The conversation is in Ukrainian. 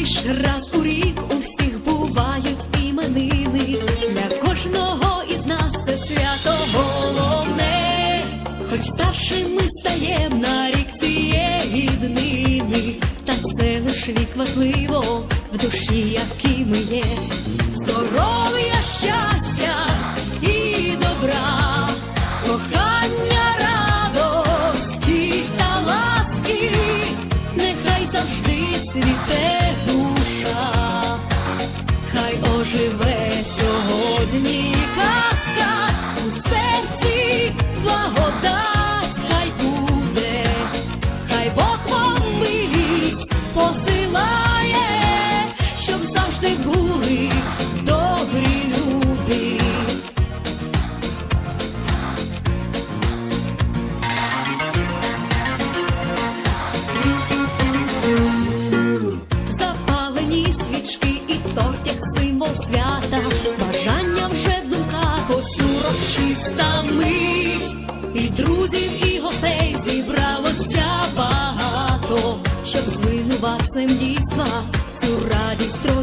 лиш раз у рік у всіх бувають іменини. Для кожного із нас це свято головне, хоч старшим ми стаєм на рік цієї днини, та це лиш вік важливо в душі, які ми є. Здоров'я, щастя і добра, кохання, радості та ласки, нехай завжди цвіте. Завжди були добрі люди. Запалені свічки і торт, як символ свята, бажання вже в думках, ось урочиста мить, і друзів, і гостей зібралося багато, щоб з винуватцем дійства цю радість розділити.